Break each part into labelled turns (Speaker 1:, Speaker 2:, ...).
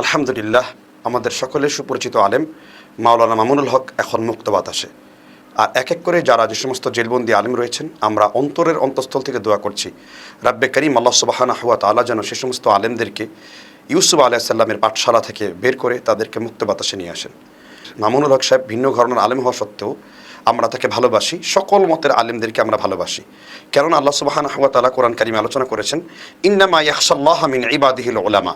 Speaker 1: আলহামদুলিল্লাহ, আমাদের সকলের সুপরিচিত আলেম, মাওলানা মামুনুল হক এখন মুক্ত বাতাসে আর এক এক করে যারা যে সমস্ত জেলবন্দি আলেম রয়েছেন, আমরা অন্তরের অন্তঃস্থল থেকে দোয়া করছি, রাব্বে করিম আল্লাহ সুবাহানা হুয়া তালা যেন সে সমস্ত আলেমদেরকে ইউসুফ আলাহ সাল্লামের পাঠশালা থেকে বের করে তাদেরকে মুক্ত বাতাসে নিয়ে আসেন। মামুনুল হক সাহেব ভিন্ন ঘরনার আলেম হওয়া সত্ত্বেও আমরা তাকে ভালোবাসি। সকল মতের আলেমদেরকে আমরা ভালোবাসি। কেননা আল্লাহ সুবাহানা তালা কোরআন কারিমে আলোচনা করেছেন, ইন্নামা ইয়াহসাল্লাহ ইবাদিহিল ওলামা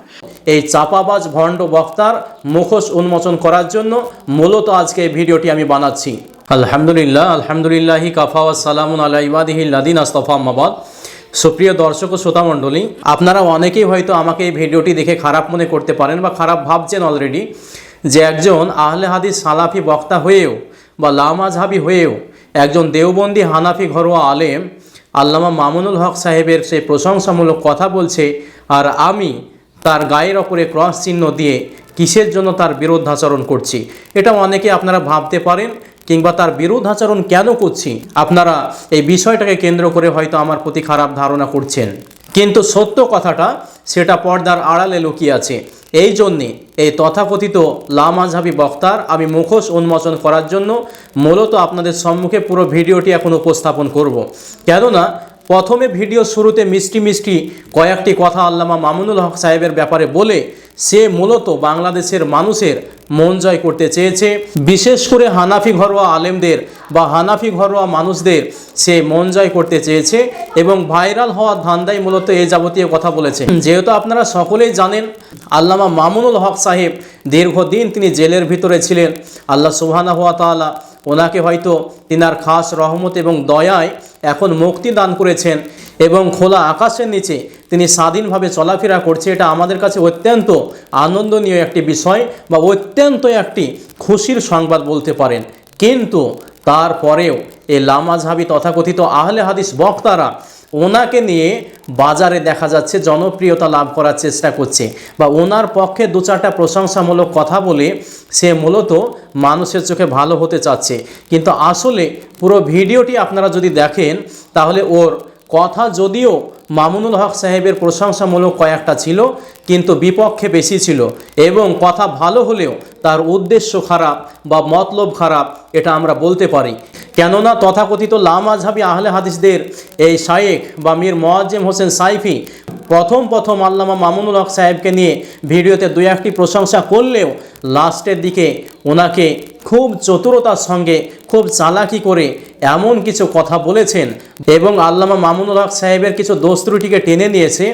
Speaker 2: এই চাপাবাজ ভণ্ড বক্তার মুখোশ উন্মোচন করার জন্য মূলত আজকে এই ভিডিওটি আমি বানাচ্ছি। আলহামদুলিল্লাহ, আলহামদুলিল্লাহি কাফা সালামুন আলা ইবাদিহিল্লাদিন আস্তফা আম্মাবাদ সুপ্রিয় দর্শক ও শ্রোতামণ্ডলী আপনারা অনেকেই হয়তো আমাকে এই ভিডিওটি দেখে খারাপ মনে করতে পারেন বা খারাপ ভাবছেন অলরেডি যে একজন আহলে হাদিস সালাফি বক্তা হয়েও বা লামাঝাবি হয়েও একজন দেওবন্দি হানাফি ঘরোয়া আলেম আল্লামা মামুনুল হক সাহেবের সে প্রশংসামূলক কথা বলছে, আর আমি তার গায়ের ওপরে ক্রস চিহ্ন দিয়ে কিসের জন্য তার বিরোধাচরণ করছি? এটা অনেকে আপনারা ভাবতে পারেন, কিংবা তার বিরোধাচরণ কেন করছি? আপনারা এই বিষয়টাকে কেন্দ্র করে হয়তো আমার প্রতি খারাপ ধারণা করছেন। কিন্তু সত্য কথাটা সেটা পর্দার আড়ালে লুকিয়ে আছে এই জন্যে এই তথাকথিত লামাঝাবি বক্তার আমি মুখোশ উন্মোচন করার জন্য মূলত আপনাদের সম্মুখে পুরো ভিডিওটি এখন উপস্থাপন করব। কেননা প্রথমে ভিডিও শুরুতে মিষ্টি মিষ্টি কয়েকটি কথা আল্লামা মামুনুল হক সাহেবের ব্যাপারে বলে সে মূলত বাংলাদেশের মানুষের মন জয় করতে চেয়েছে। বিশেষ করে হানাফি ঘরোয়া আলেমদের বা হানাফি ঘরোয়া মানুষদের সে মন জয় করতে চেয়েছে এবং ভাইরাল হওয়ার ধান্দাই মূলত এ যাবতীয় কথা বলেছে। যেহেতু আপনারা সকলেই জানেন, আল্লামা মামুনুল হক সাহেব দীর্ঘদিন তিনি জেলের ভিতরে ছিলেন। আল্লাহ সুবহানা হওয়া তাআলা ওনাকে হয়তো তিনার খাস রহমত এবং দয়ায় এখন মুক্তি দান করেছেন এবং খোলা আকাশের নিচে তিনি স্বাধীনভাবে চলাফেরা করছে, এটা আমাদের কাছে অত্যন্ত আনন্দনীয় একটি বিষয় বা অত্যন্ত একটি খুশির সংবাদ বলতে পারেন। কিন্তু তারপরেও এই লামাঝাবি তথাকথিত আহলে হাদিস বক্তারা ওনাকে নিয়ে বাজারে দেখা যাচ্ছে, জনপ্রিয়তা লাভ করার চেষ্টা করছে বা ওনার পক্ষে দু চারটা প্রশংসামূলক কথা বলে সে মূলত মানুষের চোখে ভালো হতে চাচ্ছে। কিন্তু আসলে পুরো ভিডিওটি আপনারা যদি দেখেন, তাহলে ওর কথা যদিও মামুনুল হক সাহেবের প্রশংসামূলক কয়েকটা ছিল, কিন্তু বিপক্ষে বেশি ছিল এবং কথা ভালো হলেও তার উদ্দেশ্য খারাপ বা মতলব খারাপ, এটা আমরা বলতে পারি। কেননা তথাকথিত লামাঝাবি আহলে হাদিসদের এই শায়েক বা মীর মোয়াজ্জেম হোসেন সাইফি প্রথম প্রথম আল্লামা মামুনুল হক সাহেবকে নিয়ে ভিডিওতে দু একটি প্রশংসা করলেও লাস্টের দিকে ওনাকে খুব চতুরতার সঙ্গে খুব চালাকি করে এমন কিছু কথা বলেছেন এবং আল্লামা মামুনুল হক সাহেবের কিছু দোষ ত্রুটিকে টেনে নিয়েছে,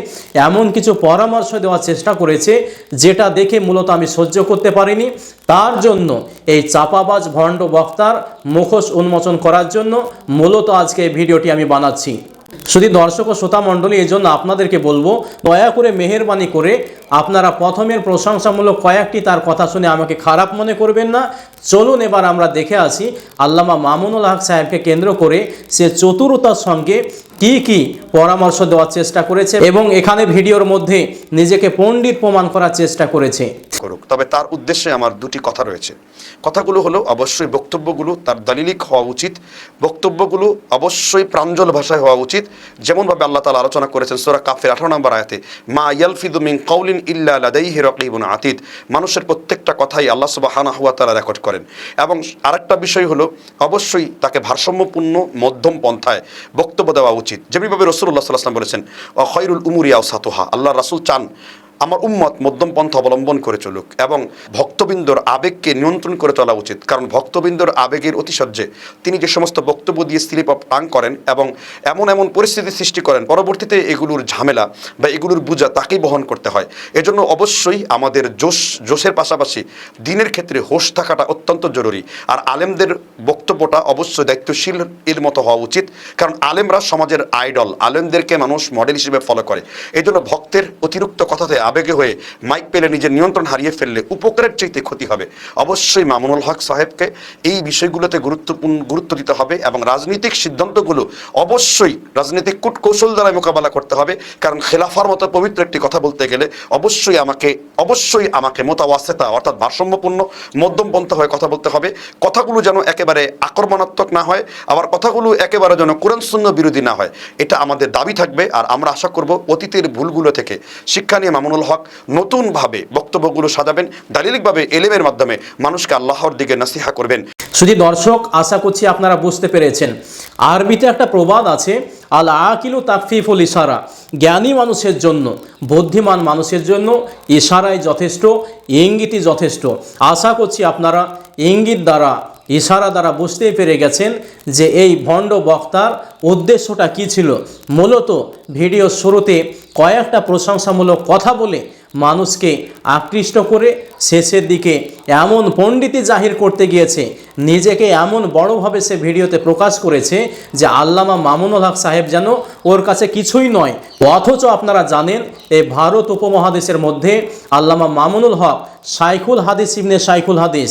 Speaker 2: এমন কিছু পরামর্শ দেওয়ার চেষ্টা করেছে যেটা দেখে মূলত আমি সহ্য করতে পারিনি। তার জন্য এই চাপাবাজ ভণ্ড বক্তার মুখোশ উন্মোচন করার জন্য মূলত আজকে এই ভিডিওটি আমি বানাচ্ছি। শুধু দর্শক ও শ্রোতা মণ্ডলী এই জন্য আপনাদেরকে বলব, দয়া করে মেহরবানি করে আপনারা প্রথমের প্রশংসামূলক কয়েকটি তার কথা শুনে আমাকে খারাপ মনে করবেন না। চলুন এবার আমরা দেখে আসি আল্লামা মামুনুল হক সাহেবকে কেন্দ্র করে সে চতুরতার সঙ্গে কি কি পরামর্শ দেওয়ার চেষ্টা করেছে এবং এখানে ভিডিওর মধ্যে নিজেকে পণ্ডিত প্রমাণ করার চেষ্টা করেছে।
Speaker 1: করুক। তবে তার উদ্দেশ্যে আমার দুটি কথা রয়েছে। কথাগুলো হলো, অবশ্যই বক্তব্যগুলো তার দলিলিক হওয়া উচিত। বক্তব্যগুলো অবশ্যই প্রাঞ্জল ভাষায় হওয়া উচিত। যেমনভাবে আল্লাহ তালা আলোচনা করেছেন সোরা কাফের আঠারো নম্বর আয়াতে, মা ইয়ালফিদু মিন কাউলিন ইল্লা লাদাইহি রকিবুন মানুষের প্রত্যেকটা কথাই আল্লাহ সুবাহানা হুয়া তারা রেকর্ড করেন। এবং আরেকটা বিষয় হলো, অবশ্যই তাকে ভারসাম্যপূর্ণ মধ্যম পন্থায় বক্তব্য দেওয়া উচিত। যেমনিভাবে রসুল্লাহ সাল্লাহ আসলাম বলেছেন অখয়রুল খৈরুল উমুরিয়া সাতোহা আল্লাহ রাসুল চান আমার উম্মত মধ্যম পন্থা অবলম্বন করে চলুক এবং ভক্তবৃন্দর আবেগকে নিয়ন্ত্রণ করে চলা উচিত। কারণ ভক্তবৃন্দর আবেগের অতিশয্যে তিনি যে সমস্ত বক্তব্য দিয়ে স্লিপ অফ টাং করেন এবং এমন এমন পরিস্থিতি সৃষ্টি করেন, পরবর্তীতে এগুলোর ঝামেলা বা এগুলোর বোঝা তাকেই বহন করতে হয়। এজন্য অবশ্যই আমাদের জোশ, জোশের পাশাপাশি দিনের ক্ষেত্রে হোশ থাকাটা অত্যন্ত জরুরি। আর আলেমদের বক্তব্যটা অবশ্যই দায়িত্বশীল এর মতো হওয়া উচিত। কারণ আলেমরা সমাজের আইডল, আলেমদেরকে মানুষ মডেল হিসেবে ফলো করে। এই জন্য ভক্তের অতিরিক্ত কথাতে আবেগে হয়ে মাইক পেলে নিজের নিয়ন্ত্রণ হারিয়ে ফেললে উপকারের চাইতে ক্ষতি হবে। অবশ্যই মামুনুল হক সাহেবকে এই বিষয়গুলোতে গুরুত্বপূর্ণ, গুরুত্ব দিতে হবে এবং রাজনৈতিক সিদ্ধান্তগুলো অবশ্যই রাজনৈতিক কূটকৌশল দ্বারা মোকাবেলা করতে হবে। কারণ খেলাফার মতো পবিত্র একটি কথা বলতে গেলে অবশ্যই আমাকে অবশ্যই আমাকে মোতাওয়াসেতা অর্থাৎ ভারসাম্যপূর্ণ মধ্যম পন্থা হয়ে কথা বলতে হবে। কথাগুলো যেন একেবারে আক্রমণাত্মক না হয়, আবার কথাগুলো একেবারে যেন কোরআন শূন্য বিরোধী না হয়। এটা আমাদের দাবি থাকবে আর আমরা আশা করব অতীতের ভুলগুলো থেকে শিক্ষা নিয়ে মামুনুল হক নতুনভাবে বক্তব্যগুলো সাজাবেন, দালিলিকভাবে এলেমের মাধ্যমে মানুষকে আল্লাহর দিকে নাসিহা করবেন।
Speaker 2: শুধু দর্শক, আশা করছি আপনারা বুঝতে পেরেছেন। আরবিতে একটা প্রবাদ আছে, আল আকিলু তাকফিফুল ইশারা, জ্ঞানী মানুষের জন্য, বুদ্ধিমান মানুষের জন্য ইশারাই যথেষ্ট, ইঙ্গিতই যথেষ্ট। আশা করছি আপনারা ইঙ্গিত দ্বারা, ইশারা দ্বারা বুঝতেই পেরে গেছেন যে এই ভণ্ড বক্তার উদ্দেশ্যটা কী ছিল। মূলত ভিডিও শুরুতে কয়েকটা প্রশংসামূলক কথা বলে মানুষকে আকৃষ্ট করে শেষের দিকে এমন পণ্ডিতি জাহির করতে গিয়েছে, নিজেকে এমন বড়ভাবে সে ভিডিওতে প্রকাশ করেছে যে আল্লামা মামুনুল হক সাহেব যেন ওর কাছে কিছুই নয়, অথচ আপনারা জানেন এই ভারত উপমহাদেশের মধ্যে আল্লামা মামুনুল হক সাইকুল হাদিস ইবনে সাইকুল হাদিস,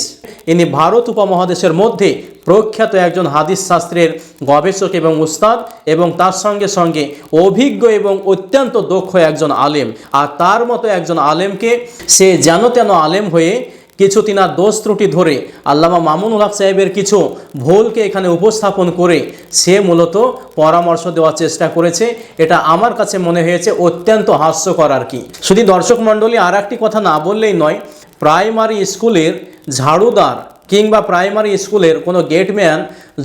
Speaker 2: ইনি ভারত উপমহাদেশের মধ্যে প্রখ্যাত একজন হাদিস শাস্ত্রের গবেষক এবং উস্তাদ এবং তার সঙ্গে সঙ্গে অভিজ্ঞ এবং অত্যন্ত দক্ষ একজন আলেম। আর তার মতো একজন আলেমকে সে যেন তেন আলেম হয়ে কিছু তিনার দোষ ত্রুটি ধরে আল্লামা মামুনুল হক সাহেবের কিছু ভুলকে এখানে উপস্থাপন করে সে মূলত পরামর্শ দেওয়ার চেষ্টা করেছে। এটা আমার কাছে মনে হয়েছে অত্যন্ত হাস্যকর আর কি। শুধু দর্শক মণ্ডলী আর একটি কথা না বললেই নয়, প্রাইমারি স্কুলের ঝাড়ুদার কিংবা প্রাইমারি স্কুলের কোনো গেটম্যান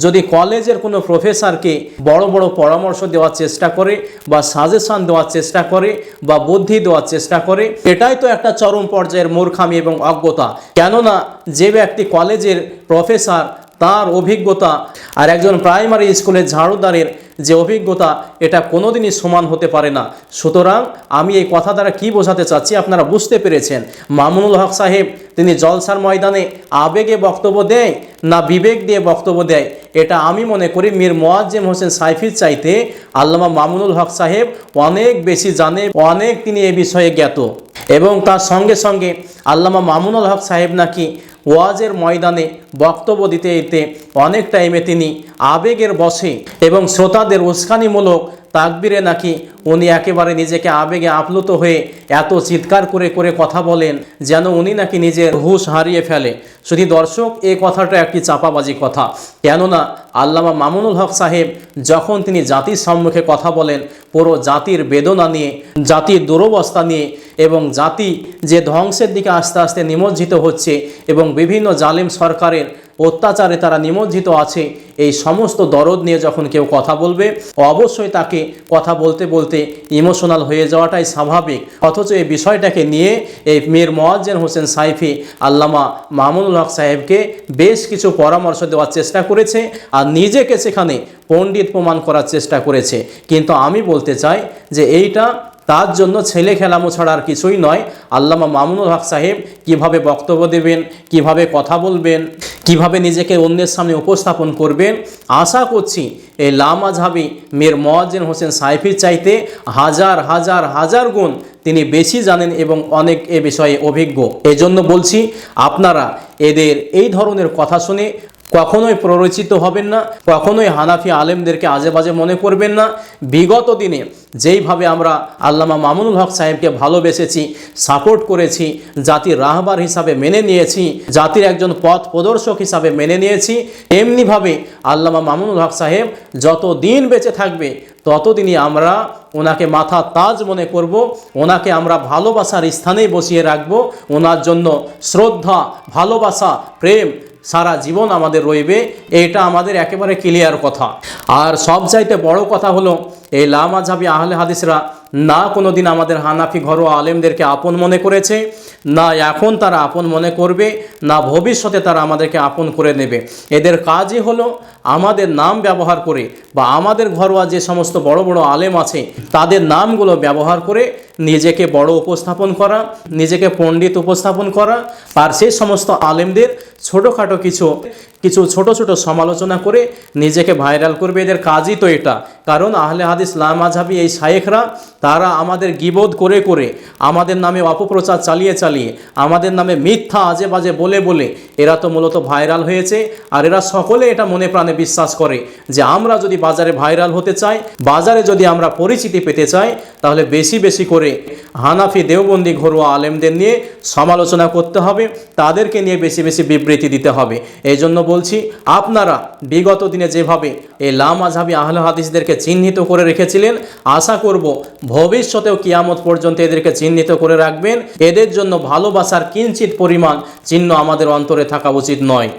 Speaker 2: যদি কলেজের কোনো প্রফেসরকে বড় বড় পরামর্শ দেওয়ার চেষ্টা করে বা সাজেশন দেওয়ার চেষ্টা করে বা বুদ্ধি দেওয়ার চেষ্টা করে, এটাই তো একটা চরম পর্যায়ের মূর্খামি এবং অজ্ঞতা। কেননা যে ব্যক্তি কলেজের প্রফেসর, তার অভিজ্ঞতা আর একজন প্রাইমারি স্কুলের ঝাড়ুদারের যে অভিজ্ঞতা এটা কোনোদিনই সমান হতে পারে না। সুতরাং আমি এই কথা দ্বারা কি বোঝাতে চাচ্ছি আপনারা বুঝতে পেরেছেন। মামুনুল হক সাহেব, তিনি জলসার ময়দানে আবেগে বক্তব্য দেয় না বিবেক দিয়ে বক্তব্য দেয়? এটা আমি মনে করি মীর মোয়াজ্জেম হোসেন সাইফির চাইতে আল্লামা মামুনুল হক সাহেব অনেক বেশি জানে, অনেক তিনি এ বিষয়ে জ্ঞাত। এবং তার সঙ্গে সঙ্গে আল্লামা মামুনুল হক সাহেব নাকি ওয়াজের ময়দানে বক্তব্য দিতে দিতে অনেক টাইমে তিনি আবেগের বসে এবং শ্রোতাদের উস্কানিমূলক তাকবিরে নাকি উনি একেবারে নিজেকে আবেগে আপ্লুত হয়ে এত চিৎকার করে করে কথা বলেন যেন উনি নাকি নিজের হুশ হারিয়ে ফেলে। শুধু দর্শক এই কথাটা একটি চাপাবাজি কথা। কেননা আল্লামা মামুনুল হক সাহেব যখন তিনি জাতির সম্মুখে কথা বলেন, পুরো জাতির বেদনা নিয়ে, জাতির দুরবস্থা নিয়ে এবং জাতি যে ধ্বংসের দিকে আস্তে আস্তে নিমজ্জিত হচ্ছে এবং বিভিন্ন জালিম সরকারের অত্যাচারে তারা নিমজ্জিত আছে। এই সমস্ত দরদ নিয়ে যখন কেউ কথা বলবে, অবশ্যই তাকে কথা বলতে বলতে ইমোশনাল হয়ে যাওয়াটাই স্বাভাবিক। অথচ এই বিষয়টাকে নিয়ে এই মীর মোয়াজ্জেন হোসেন সাইফি আল্লামা মামুনুল হক সাহেবকে বেশ কিছু পরামর্শ দেওয়ার চেষ্টা করেছে আর নিজেকে সেখানে পণ্ডিত প্রমাণ করার চেষ্টা করেছে। কিন্তু আমি বলতে চাই যে এইটা তার জন্য ছেলে খেলামো ছাড়া আর কিছুই নয়। আল্লামা মামুনুল হক সাহেব কীভাবে বক্তব্য দেবেন, কীভাবে কথা বলবেন, কীভাবে নিজেকে অন্যের সামনে উপস্থাপন করবেন, আশা করছি এই লামাঝাবি মীর মোয়াজ্জেন হোসেন সাইফির চাইতে হাজার হাজার হাজার গুণ তিনি বেশি জানেন এবং অনেক এ বিষয়ে অভিজ্ঞ। এজন্য বলছি, আপনারা এদের এই ধরনের কথা শুনে কখনোই প্ররোচিত হবেন না, কখনোই হানাফি আলেমদেরকে আজে বাজে মনে করবেন না। বিগত দিনে যেইভাবে আমরা আল্লামা মামুনুল হক সাহেবকে ভালোবেসেছি, সাপোর্ট করেছি, জাতির রাহবার হিসাবে মেনে নিয়েছি, জাতির একজন পথ প্রদর্শক হিসাবে মেনে নিয়েছি, এমনিভাবে আল্লামা মামুনুল হক সাহেব যত দিন বেঁচে থাকবে, ততদিনই আমরা ওনাকে মাথা তাজ মনে করব, ওনাকে আমরা ভালোবাসার স্থানেই বসিয়ে রাখব, ওনার জন্য শ্রদ্ধা, ভালোবাসা, প্রেম সারা জীবন আমাদের রইবে, এটা আমাদের একেবারে ক্লিয়ার কথা। আর সব চাইতে বড় কথা হলো, এই লামা লামাঝাবি আহলে হাদিসরা না কোনো দিন আমাদের হানাফি ঘরোয়া আলেমদেরকে আপন মনে করেছে, না এখন তারা আপন মনে করবে, না ভবিষ্যতে তারা আমাদেরকে আপন করে নেবে। এদের কাজই হলো আমাদের নাম ব্যবহার করে বা আমাদের ঘরোয়া যে সমস্ত বড় বড় আলেম আছে, তাদের নামগুলো ব্যবহার করে নিজেকে বড় উপস্থাপন করা, নিজেকে পণ্ডিত উপস্থাপন করা আর সেই সমস্ত আলেমদের ছোটোখাটো কিছু কিছু ছোট ছোট সমালোচনা করে নিজেকে ভাইরাল করবে। এদের কাজই তো এটা। কারণ আহলে হাদিস লাম আজহাবি এই শায়েখরা তারা আমাদের গিবোধ করে করে আমাদের নামে অপপ্রচার চালিয়ে চালিয়ে, আমাদের নামে মিথ্যা আজে বাজে বলে বলে এরা তো মূলত ভাইরাল হয়েছে আর এরা সকলে এটা মনে প্রাণে বিশ্বাস করে যে আমরা যদি বাজারে ভাইরাল হতে চাই, বাজারে যদি আমরা পরিচিতি পেতে চাই, তাহলে বেশি বেশি করে হানাফি দেওবন্দি ঘরোয়া আলেমদের নিয়ে সমালোচনা করতে হবে, তাদেরকে নিয়ে বেশি বেশি বিবৃতি দিতে হবে। এই জন্য বলছি, আপনারা বিগত দিনে যেভাবে এই লামাঝাবি আহলে হাদিসদেরকে চিহ্নিত করে রেখেছিলেন, আশা করব ভবিষ্যতেও কিয়ামত পর্যন্ত এদেরকে চিহ্নিত করে রাখবেন। এদের জন্য ভালোবাসার কিঞ্চিত পরিমাণ চিহ্ন আমাদের অন্তরে থাকা উচিত নয়।